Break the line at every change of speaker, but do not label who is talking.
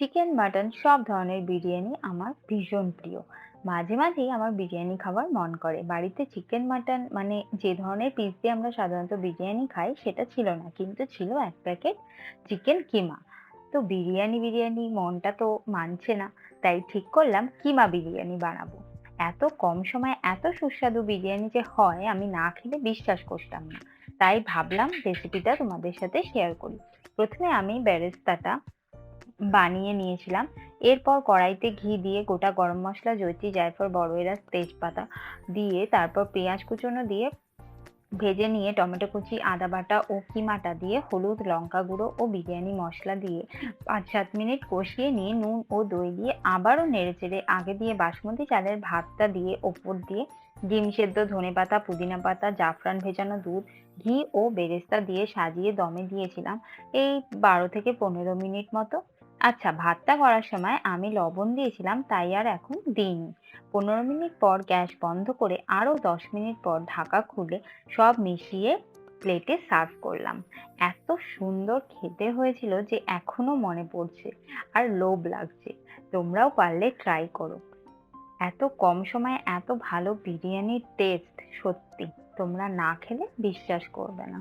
Chicken, mutton সব ধরনের বিরিয়ানি আমার ভীষণ প্রিয়। মাঝে, মাঝেই আমার বিরিয়ানি খাবার মন করে। বাড়িতে চিকেন, মাটন মানে যে ধরনের পিস দিয়ে আমরা সাধারণত বিরিয়ানি খাই সেটা ছিল না। কিন্তু ছিল এক প্যাকেট চিকেন কিমা। তো বিরিয়ানি, বিরিয়ানি মনটা তো মানছে না। তাই ঠিক করলাম কিমা বিরিয়ানি বানাবো। এত কম সময়ে এত সুস্বাদু বিরিয়ানি যে হয় আমি না খেলে বিশ্বাস করতাম না। তাই ভাবলাম রেসিপিটা তোমাদের সাথে শেয়ার করি। প্রথমে আমি বেরেস্তাটা বানিয়ে নিয়েছিলাম। এরপর কড়াইতে ঘি দিয়ে গোটা গরম মসলা, জয়িত্রী, জায়ফল, বড় এলাচ, তেজপাতা দিয়ে তারপর পেঁয়াজ কুচনো দিয়ে ভেজে নিয়ে টমেটো কুচি, আদা বাটা ও কিমাটা দিয়ে হলুদ, লঙ্কা গুঁড়ো ও বিরিয়ানি মশলা দিয়ে ৫-৭ মিনিট কষিয়ে নিয়ে নুন ও দই দিয়ে আবারও নেড়েচেড়ে আগে দিয়ে বাসমতি চালের ভাতটা দিয়ে ওপর দিয়ে ডিম সেদ্ধ, ধনেপাতা, পুদিনা পাতা, জাফরান ভেজানো দুধ, ঘি ও বেরেস্তা দিয়ে সাজিয়ে দমে দিয়েছিলাম এই ১২ থেকে ১৫ মিনিট মতো। আচ্ছা ভাতটা করার সময় আমি লবণ দিয়েছিলাম, তাই আর এখন দিইনি। ১৫ মিনিট পর গ্যাস বন্ধ করে আরও ১০ মিনিট পর ঢাকা খুলে সব মিশিয়ে প্লেটে সার্ভ করলাম। এত সুন্দর খেতে হয়েছিল যে এখনও মনে পড়ছে আর লোভ লাগছে। তোমরাও পারলে ট্রাই করো। এত কম সময়ে এত ভালো বিরিয়ানির টেস্ট সত্যি তোমরা না খেলে বিশ্বাস করবে না।